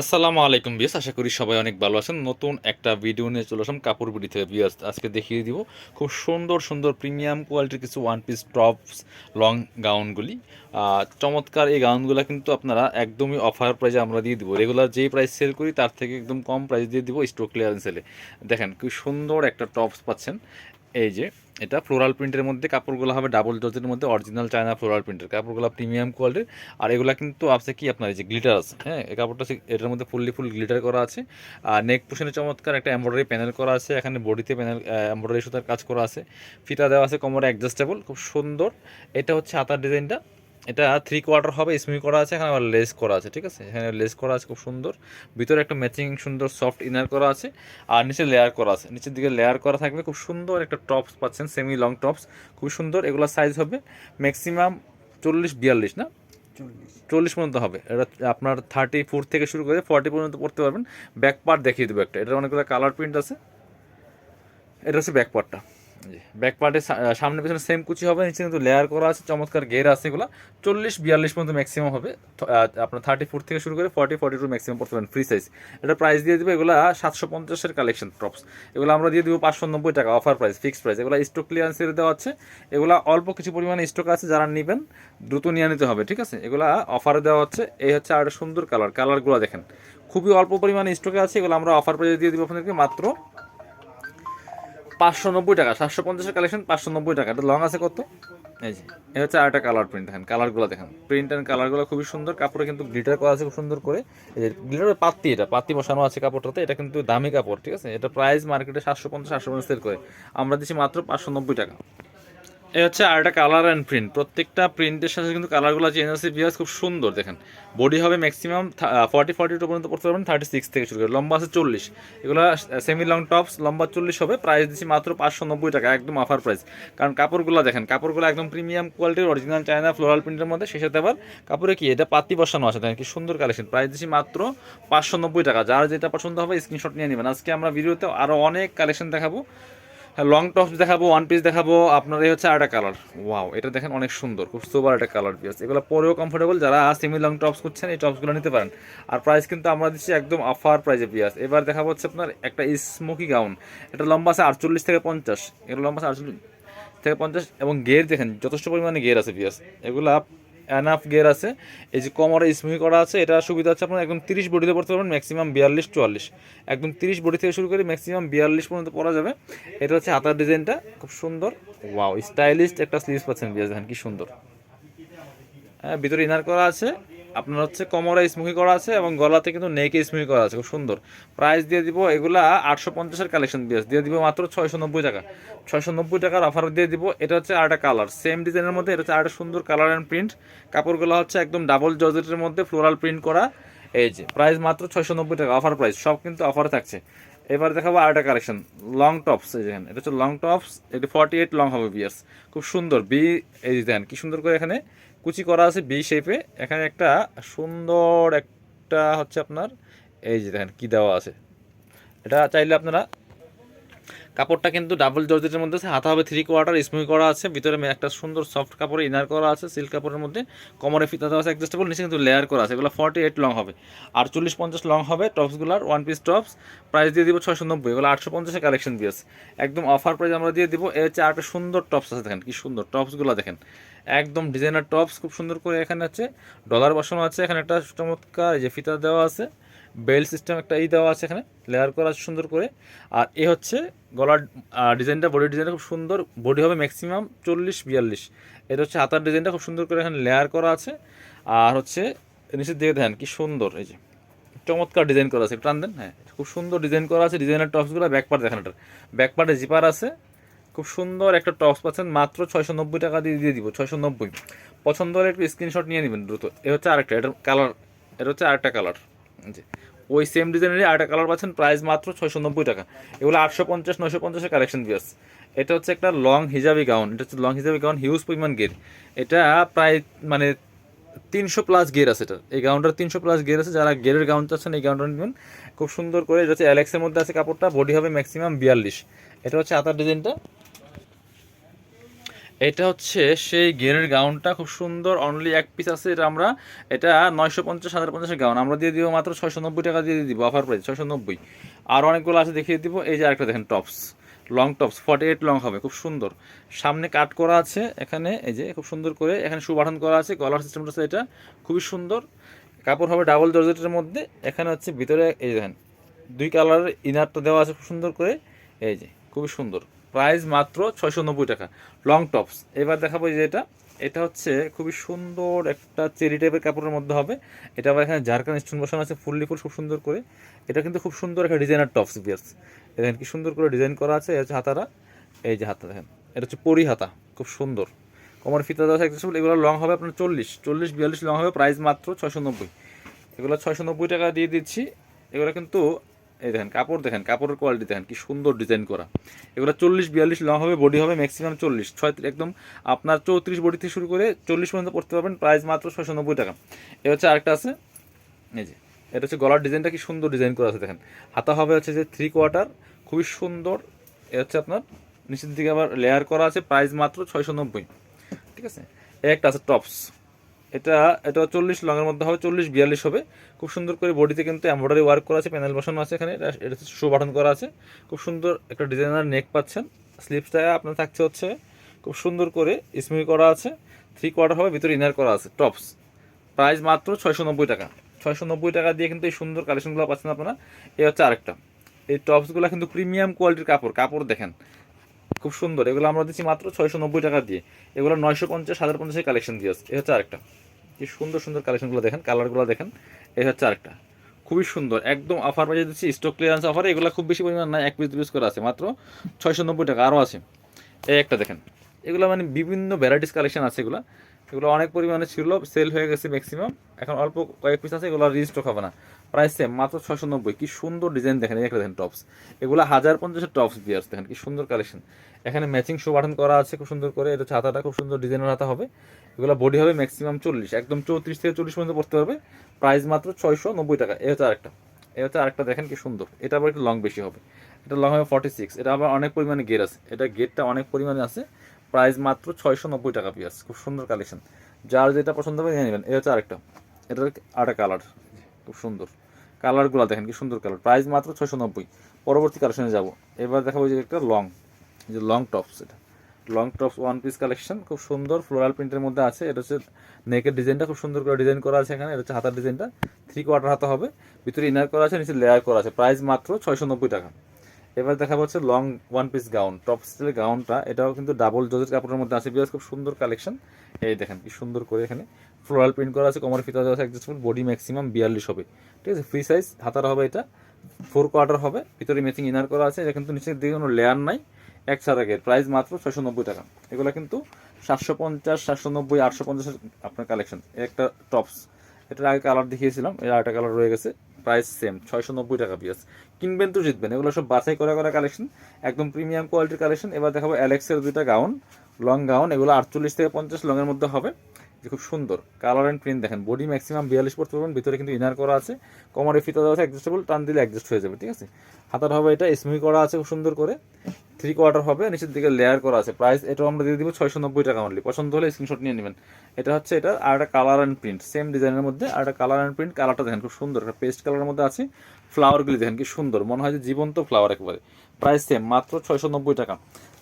আসসালামু আলাইকুম বিয়াস আশা করি সবাই অনেক ভালো আছেন। নতুন একটা ভিডিও নিয়ে চলে আসলাম কাপড় বিডি থেকে। বিয়াস আজকে দেখিয়ে দিব খুব সুন্দর সুন্দর প্রিমিয়াম কোয়ালিটির কিছু ওয়ান পিস টপস লং গাউনগুলি চমৎকার এই গাউনগুলো কিন্তু আপনারা একদমই অফার প্রাইজে আমরা দিয়ে দিব। রেগুলার যেই প্রাইস সেল করি, তার থেকে একদম কম প্রাইস দিয়ে দিব স্টক ক্লিয়ারেন্স সেলে দেখেন, খুব সুন্দর একটা টপস পাচ্ছেন। এই যে, এটা ফ্লোরাল প্রিন্টের মধ্যে কাপড়গুলো হবে ডাবল ডোজের মধ্যে অরিজিনাল চায়না ফ্লোরাল প্রিন্টের কাপড়গুলো প্রিমিয়াম কোয়ালিটির আর এগুলো কিন্তু আছে কি আপনার এই যে গ্লিটার আছে হ্যাঁ? এই কাপড়টা এটার মধ্যে ফুললি ফুল গ্লিটার করা আছে। আর নেক পোশনে চমৎকার একটা এমব্রয়ডারি প্যানেল করা আছে। এখানে বডিতে প্যানেল এমব্রয়ডারি সুতার কাজ করা আছে। ফিতা দেওয়া আছে কোমরে অ্যাডজাস্টেবল খুব সুন্দর। এটা হচ্ছে হাতার ডিজাইনটা এটা থ্রি কোয়ার্টার হবে স্মি করা আছে এখানে আবার লেস করা আছে ঠিক আছে? এখানে লেস করা আছে খুব সুন্দর। ভিতরে একটা ম্যাচিং সুন্দর সফট ইনার করা আছে আর নিচে লেয়ার করা আছে। নিচের দিকে লেয়ার করা থাকবে খুব সুন্দর একটা টপস পাচ্ছেন সেমি লং টপস খুব সুন্দর। এগুলো সাইজ হবে ম্যাক্সিমাম চল্লিশ বিয়াল্লিশ না? চল্লিশ। চল্লিশ পর্যন্ত হবে। এটা আপনার থার্টি ফোর থেকে শুরু করে ফর্টি পর্যন্ত পড়তে পারবেন। ব্যাক পার্ট দেখিয়ে দেবো একটা। এটার অনেকগুলো কালার প্রিন্ট আছে। এটা হচ্ছে ব্যাক পার্টটা ব্যাক পার্টে সামনে পেছনে সেম কুচি হবে, নিচে কিন্তু লেয়ার করা আছে, চমৎকার গের আছে এগুলো। চল্লিশ, বিয়াল্লিশ পর্যন্ত ম্যাক্সিমাম হবে। আপনার থার্টি ফোর থেকে শুরু করে ফর্টি ফর্টি টু ম্যাক্সিমাম পড়তে পারেন ফ্রি সাইজ এটা প্রাইস দিয়ে দেবো এগুলো সাতশো পঞ্চাশের কালেকশন টপস এগুলো আমরা দিয়ে দেবো পাঁচশো নব্বই টাকা অফার প্রাইস ফিক্সড প্রাইস এগুলো স্টক ক্লিয়ারেন্সের দেওয়া আছে। এগুলো অল্প কিছু পরিমাণে স্টক আছে, যারা নেবেন, দ্রুত নিয়ে নিতে হবে, ঠিক আছে? এগুলো অফারে দেওয়া হচ্ছে। এই হচ্ছে আর সুন্দর কালার কালারগুলো দেখেন। খুবই অল্প পরিমাণে স্টকে আছে, এগুলো আমরা অফার প্রাইসে দিয়ে দিব আপনাদেরকে, মাত্র পাঁচশো নব্বই টাকা, সাতশো পঞ্চাশের কালেকশন পাঁচশো নব্বই টাকা। এটা লং আছে কত? এই যে এ হচ্ছে আর একটা কালার প্রিন্ট দেখেন কালারগুলো দেখেন। প্রিন্ট অ্যান্ড কালারগুলো খুবই সুন্দর, কাপড়ে কিন্তু গ্লিটার করা আছে খুব সুন্দর করে। এই যে গ্লিটারের পাত্তি এটা পাত্তি বসানো আছে কাপড়টাতে, এটা কিন্তু দামি কাপড়, ঠিক আছে? এটা প্রাইস মার্কেটে সাতশো পঞ্চাশ সাতশো পঞ্চাশ সেল করে। আমরা দিচ্ছি মাত্র পাঁচশো নব্বই টাকা। এই হচ্ছে আর আরেকটা কালার অ্যান্ড প্রিন্ট প্রত্যেকটা প্রিন্টের সাথে কিন্তু কালারগুলো চেঞ্জ আছে বিয়াস খুব সুন্দর, দেখেন। বডি হবে ম্যাক্সিমাম ফর্টি ফর্টি টু পর্যন্ত পড়তে পারবেন থার্টি সিক্স থেকে শুরু করে। লম্বা আছে চল্লিশ। এগুলো সেমি লং টপস লম্বা চল্লিশ হবে। প্রাইস দিচ্ছি মাত্র পাঁচশো নব্বই টাকা, একদম অফার প্রাইস কারণ কাপড়গুলো, দেখেন, কাপড়গুলো একদম প্রিমিয়াম কোয়ালিটির অরিজিনাল চায়না ফ্লোরাল প্রিন্টের মধ্যে। সেই সাথে আবার কাপড়ে কি, এটা পাতি বসানো আছে। দেখেন কি সুন্দর কালেকশন প্রাইস দিচ্ছি মাত্র পাঁচশো নব্বই টাকা। যার যেটা পছন্দ হবে স্ক্রিনশট নিয়ে নেবেন। আজকে আমরা ভিডিওতে আরও অনেক কালেকশন দেখাবো। লং টপস দেখাবো ওয়ান পিস দেখাবো, আপনার এই হচ্ছে আরেকটা কালার ওয়াও এটা দেখেন অনেক সুন্দর, খুব সুপার একটা কালার পিস এগুলো পরেও কমফোর্টেবল যারা সেমি লং টপস করছেন এই টপসগুলো নিতে পারেন। আর প্রাইস কিন্তু আমরা দিচ্ছি একদম অফার প্রাইসে পিয়াস এবার দেখাবো হচ্ছে আপনার একটা স্মোকি গাউন এটা লম্বা আছে আটচল্লিশ থেকে পঞ্চাশ। এগুলো লম্বা আছে আটচল্লিশ থেকে পঞ্চাশ এবং গের দেখেন, যথেষ্ট পরিমাণে গের আছে পিয়াস এগুলা অ্যানাফ গিয়ার আছে। এই যে কমরে স্মুহি করা আছে, এটা সুবিধা আছে আপনার একদম তিরিশ বডিতে পড়তে পারবেন ম্যাক্সিমাম বিয়াল্লিশ, চুয়াল্লিশ। একদম তিরিশ বডি থেকে শুরু করে ম্যাক্সিমাম বিয়াল্লিশ পর্যন্ত পরা যাবে। এটা হচ্ছে হাতার ডিজাইনটা খুব সুন্দর। ওয়াও স্টাইলিশ একটা স্লিভস পাচ্ছেন বিয়াজ কি সুন্দর। হ্যাঁ ভিতরে ইনার করা আছে। আপনার হচ্ছে কোমরে স্মুহি করা আছে এবং গলাতে কিন্তু নেকে স্মুহি করা আছে, খুব সুন্দর। প্রাইস দিয়ে দিব এগুলা আটশো পঞ্চাশের কালেকশন বিয়াস দিয়ে দিব মাত্র ছয়শো নব্বই টাকা। ছয়শো নব্বই টাকার অফার দিয়ে দিব, এটা হচ্ছে আরেকটা কালার সেম ডিজাইনের মধ্যে এটা হচ্ছে আরেকটা সুন্দর কালার অ্যান্ড প্রিন্ট কাপড়গুলো হচ্ছে একদম ডাবল জর্জেটের মধ্যে ফ্লোরাল প্রিন্ট করা। এই যে প্রাইস মাত্র ছয়শো নব্বই টাকা অফার প্রাইস সব কিন্তু অফার থাকছে। এবার দেখাবো আরেকটা কালেকশন লং টপস এই দেখেন এটা হচ্ছে লং টপস এটি ফর্টি এইট লং হবে বিয়ার্স খুব সুন্দর বি এই দেখেন, কি সুন্দর করে এখানে কুচি করা আছে বি শেপে এখানে একটা সুন্দর একটা হচ্ছে আপনার, এই যে দেখেন কী দেওয়া আছে। এটা চাইলে আপনারা কাপড়টা কিন্তু ডাবল জর্জেটের মধ্যে আছে, হাতা হবে থ্রি কোয়ার্টার স্মুই করা আছে, ভিতরে একটা সুন্দর সফট কাপড়ে ইনার করা আছে সিল্ক কাপড়ের মধ্যে। কোমরে ফিতা দেওয়া আছে অ্যাডজাস্টেবল নিচে কিন্তু লেয়ার করা আছে, এগুলো ফর্টি এইট লং হবে। আর চল্লিশ পঞ্চাশ লং হবে টপসগুলার ওয়ান পিস টপস প্রাইস দিয়ে দিব ছয়শো নব্বই, এগুলো আটশো পঞ্চাশে কালেকশন দিয়েছে একদম অফার প্রাইস আমরা দিয়ে দিব এ হচ্ছে আরেকটা সুন্দর টপস আছে, দেখেন কি সুন্দর টপসগুলো দেখেন। একদম ডিজাইনার টপস খুব সুন্দর করে এখানে আছে ডলার বসানো আছে, এখানে একটা চমৎকার যে ফিতা দেওয়া আছে। বেল্ট সিস্টেম একটা এই দেওয়া আছে এখানে লেয়ার করা আছে সুন্দর করে। আর এ হচ্ছে গলার ডিজাইনটা বডি ডিজাইনটা খুব সুন্দর। বডি হবে ম্যাক্সিমাম চল্লিশ, বিয়াল্লিশ। এটা হচ্ছে হাতার ডিজাইনটা খুব সুন্দর করে এখানে লেয়ার করা আছে। আর হচ্ছে নিচের দিকে দেখেন কি সুন্দর, এই যে চমৎকার ডিজাইন করা আছে। একটু দেন হ্যাঁ খুব সুন্দর ডিজাইন করা আছে। ডিজাইনের টপসগুলো ব্যাক পার্ট দেখেন এটার। ব্যাক পার্টে জিপার আছে। খুব সুন্দর একটা টপস পাচ্ছেন। মাত্র ছয়শো নব্বই টাকা দিয়ে দিয়ে দিব ছয়শো নব্বই পছন্দ হলে একটু স্ক্রিনশট নিয়ে নেবেন দ্রুত। এ হচ্ছে আরেকটা, এটার কালার এটা হচ্ছে আরেকটা কালার ওই সেম ডিজাইনেরই আরেকটা কালার পাচ্ছেন প্রাইস মাত্র ছয়শো নব্বই টাকা। এগুলো আটশো পঞ্চাশ, নয়শো পঞ্চাশের কালেকশন বিয়াস এটা হচ্ছে একটা লং হিজাবি গাউন এটা হচ্ছে লং হিজাবি গাউন হিউজ পরিমাণ গের এটা প্রায় মানে তিনশো প্লাস গিয়ার আছে এটা। এই গাউনটার তিনশো প্লাস গিয়ার আছে। যারা গিয়ারের গাউন চাচ্ছেন, এই গাউনটা নেবেন। খুব সুন্দর করে এটা হচ্ছে অ্যালেক্সের মধ্যে আছে কাপড়টা বডি হবে ম্যাক্সিমাম বিয়াল্লিশ। এটা হচ্ছে আতার ডিজাইনটা এটা হচ্ছে সেই গেরের গাউনটা, খুব সুন্দর অনলি এক পিস আছে, এটা আমরা, এটা নয়শো পঞ্চাশ, হাজার পঞ্চাশের গাউন। আমরা দিয়ে দিব মাত্র ছয়শো নব্বই টাকা দিয়ে দিব অফার প্রাইস ছয়শো নব্বই। আর অনেকগুলো আছে, দেখিয়ে দিব, এই যে আরেকটা দেখেন tops long tops forty eight long হবে, খুব সুন্দর। সামনে কাট করা আছে, এখানে, এই যে, খুব সুন্দর করে, এখানে শু বাটন করা আছে কলার সিস্টেমটা আছে এটা, খুবই সুন্দর। কাপড় হবে ডাবল জর্জেটের মধ্যে, এখানে হচ্ছে ভিতরে, এই দেখেন, দুই কালারের ইনারটা দেওয়া আছে, খুব সুন্দর করে, এই যে, খুবই সুন্দর। প্রাইস মাত্র ছয়শো নব্বই টাকা। Long tops. এবার দেখাবো যে এটা। এটা হচ্ছে খুবই সুন্দর একটা চেরি টাইপের কাপড়ের মধ্যে হবে। এটা আবার এখানে জারকান স্টোন বসানো আছে ফুললি ফুল খুব সুন্দর করে। এটা কিন্তু খুব সুন্দর একটা ডিজাইনার টপস বিয়ার্স দেখেন কি সুন্দর করে ডিজাইন করা আছে হচ্ছে হাতারা। এই যে হাতা দেখেন। এটা হচ্ছে পরি হাতা খুব সুন্দর। কোমর ফিতা দেওয়া accessible, এগুলো লং হবে আপনার চল্লিশ চল্লিশ বিয়াল্লিশ লং হবে প্রাইস মাত্র ছয়শো নব্বই এগুলো ছয়শো নব্বই টাকা দিয়ে দিচ্ছি। এগুলো কিন্তু এই দেখেন, কাপড় দেখেন, কাপড়ের কোয়ালিটি দেখেন, কি সুন্দর ডিজাইন করা। এগুলো চল্লিশ, বিয়াল্লিশ লং হবে বডি হবে ম্যাক্সিমাম চল্লিশ ছয় একদম আপনার চৌত্রিশ বডি থেকে শুরু করে চল্লিশ পর্যন্ত পড়তে পারবেন প্রাইস মাত্র ছয়শো নব্বই টাকা। এ হচ্ছে আরেকটা আছে, এই যে, এটা হচ্ছে গলার ডিজাইনটা কি সুন্দর ডিজাইন করা আছে, দেখেন। হাতা হবে হচ্ছে যে থ্রি কোয়ার্টার খুবই সুন্দর, এ হচ্ছে আপনার, নিচের দিকে আবার লেয়ার করা আছে প্রাইস মাত্র ছয়শো নব্বই। ঠিক আছে? একটা আছে টপস এটা এটা চল্লিশ লংয়ের মধ্যে হবে, চল্লিশ বিয়াল্লিশ হবে। খুব সুন্দর করে বডিতে কিন্তু এমব্রয়ডারি ওয়ার্ক করা আছে প্যানেল বসানো আছে এখানে। এটা এটা শো বাটন করা আছে। খুব সুন্দর একটা ডিজাইনার নেক পাচ্ছেন। স্লিপসটা আপনার থাকছে হচ্ছে, খুব সুন্দর করে স্মুই করা আছে। থ্রি কোয়ার্টার হবে, ভিতরে ইনার করা আছে টপস প্রাইস মাত্র ছয়শো নব্বই টাকা। ছয়শো নব্বই টাকা দিয়ে কিন্তু এই সুন্দর কালেকশনগুলো পাচ্ছেন আপনারা। এই হচ্ছে আরেকটা। এই টপসগুলো কিন্তু প্রিমিয়াম কোয়ালিটির কাপড় কাপড় দেখেন। খুব সুন্দর। এগুলো আমরা দিচ্ছি মাত্র ছয়শো নব্বই টাকা দিয়ে। এগুলো নয়শো পঞ্চাশ, হাজার পঞ্চাশের কালেকশন দিয়ে আসছে এই হচ্ছে আরেকটা। কি সুন্দর সুন্দর কালেকশনগুলো দেখেন কালারগুলো দেখেন। এই হচ্ছে আরেকটা। খুবই সুন্দর, একদম অফার বাজে দিচ্ছি স্টক ক্লিয়ারেন্স অফার এগুলো খুব বেশি পরিমাণ না এক পিস দু পিস করে আছে, মাত্র ছয়শো নব্বই টাকা আরও আছে। এই একটা দেখেন, এগুলো মানে বিভিন্ন ভ্যারাইটিস কালেকশন আছে এগুলো। এগুলো অনেক পরিমাণে ছিল সেল হয়ে গেছে ম্যাক্সিমাম এখন অল্প কয়েক পিস আছে, এগুলো রিস্টক হবে না। প্রাইস সেম, মাত্র ছয়শো নব্বই। কি সুন্দর ডিজাইন দেখেন একটা দেখেন টপস। এগুলো হাজার পঞ্চাশের টপস বিয়ার্স দেখেন, কি সুন্দর কালেকশন। এখানে ম্যাচিং শো বাটন করা আছে খুব সুন্দর করে, এটা ছাতাটা খুব সুন্দর ডিজাইনের হাতা হবে। এগুলো বডি হবে ম্যাক্সিমাম চল্লিশ, একদম চৌত্রিশ থেকে চল্লিশ পর্যন্ত পড়তে পারবে। প্রাইস মাত্র ছয়শো নব্বই টাকা। এই হচ্ছে আরেকটা, এই হচ্ছে আরেকটা দেখেন কি সুন্দর। এটা আবার একটু লং বেশি হবে। এটা লং হবে ফর্টি সিক্স এটা আবার অনেক পরিমাণে গেট আছে। এটা গেটটা অনেক পরিমাণে আছে। প্রাইস মাত্র ছয়শো নব্বই টাকা পিয়াস খুব সুন্দর কালেকশন। যার যেটা পছন্দ হবে নিয়ে নেবেন। এই হচ্ছে আরেকটা, এটার আরেকটা কালার খুব সুন্দর। কালারগুলো দেখেন, কি সুন্দর কালার প্রাইস মাত্র ছয়শো নব্বই। পরবর্তী কালেকশনে যাব। এবার দেখাবো যে একটা লং যে লং টপস এটা। Long tops one piece collection খুব সুন্দর ফ্লোরাল প্রিন্টের মধ্যে আছে। এটা হচ্ছে নেকের ডিজাইনটা খুব সুন্দর করে ডিজাইন করা আছে এখানে। এটা হচ্ছে হাতার ডিজাইনটা থ্রি কোয়ার্টার হাতা হবে। ভিতরে ইনার করা আছে, নিচে লেয়ার করা আছে। প্রাইস মাত্র ছয়শো নব্বই টাকা। এবার দেখা হচ্ছে long one piece gown top স্টাইলের গাউনটা এটাও কিন্তু ডাবল জজের কাপড়ের মধ্যে আছে। বিকজ খুব সুন্দর কালেকশন এই দেখেন কি সুন্দর করে এখানে ফ্লোরাল প্রিন্ট করা আছে কোমর ফিতা আছে অ্যাডজাস্টেবল বডি ম্যাক্সিমাম বিয়াল্লিশ হবে। ঠিক আছে? ফ্রি সাইজ হাতার হবে এটা ফোর কোয়ার্টার হবে, ভিতরে ম্যাচিং ইনার করা আছে, এটা কিন্তু নিচের দিকে কোনো লেয়ার নাই, এক ছাড়াকের প্রাইস মাত্র ছয়শো নব্বই টাকা। এগুলো কিন্তু সাতশো পঞ্চাশ সাতশো নব্বই আটশো পঞ্চাশের আপনার কালেকশন একটা টপস এটার আগে কালার দেখিয়েছিলাম এর আরেকটা কালার রয়ে গেছে। প্রাইস সেম ছয়শো নব্বই টাকা পিস কিনবেন তো জিতবেন, এগুলো সব বাছাই করা করা কালেকশন একদম প্রিমিয়াম কোয়ালিটির কালেকশন এবার দেখাবো অ্যালেক্সের দুইটা গাউন লং গাউন এগুলো আটচল্লিশ থেকে পঞ্চাশ লংয়ের মধ্যে হবে। যে খুব সুন্দর কালার অ্যান্ড প্রিন্ট দেখেন বডি ম্যাক্সিমাম বিয়াল্লিশ পড়তে পারবেন, ভিতরে কিন্তু ইনার করা আছে। কোমরে ফিতা দেওয়া আছে অ্যাডজাস্টেবল টান দিলে অ্যাডজাস্ট হয়ে যাবে, ঠিক আছে? হাতার হবে এটা স্মি করা আছে খুব সুন্দর করে। থ্রি কোয়ার্টার হবে, নিচের দিকে লেয়ার করা আছে। প্রাইস এটাও আমরা দিয়ে দিব ছয়শো নব্বই টাকা অনলি পছন্দ হলে স্ক্রিনশট নিয়ে নেবেন। এটা হচ্ছে এটা, আর একটা কালার অ্যান্ড প্রিন্ট সেম ডিজাইনের মধ্যে, আর একটা কালার অ্যান্ড প্রিন্ট কালারটা দেখেন খুব সুন্দর। একটা পেস্ট কালারের মধ্যে আছে ফ্লাওয়ারগুলি দেখেন কি সুন্দর। মনে হয় যে জীবন্ত ফ্লাওয়ার একেবারে। প্রাইস সেম মাত্র ছয়শো নব্বই টাকা।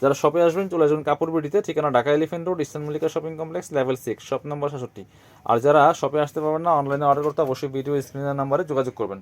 যারা শপে আসবেন, চলে আসবেন কাপড় বিডিতে, ঠিকানা Dhaka elephant road eastern Mallika shopping complex level six shop নম্বর সাতষট্টি। আর যারা শপে আসতে পারবেন না অনলাইনে অর্ডার করতে, অবশ্যই ভিডিও স্ক্রিনের নাম্বারে যোগাযোগ করবেন।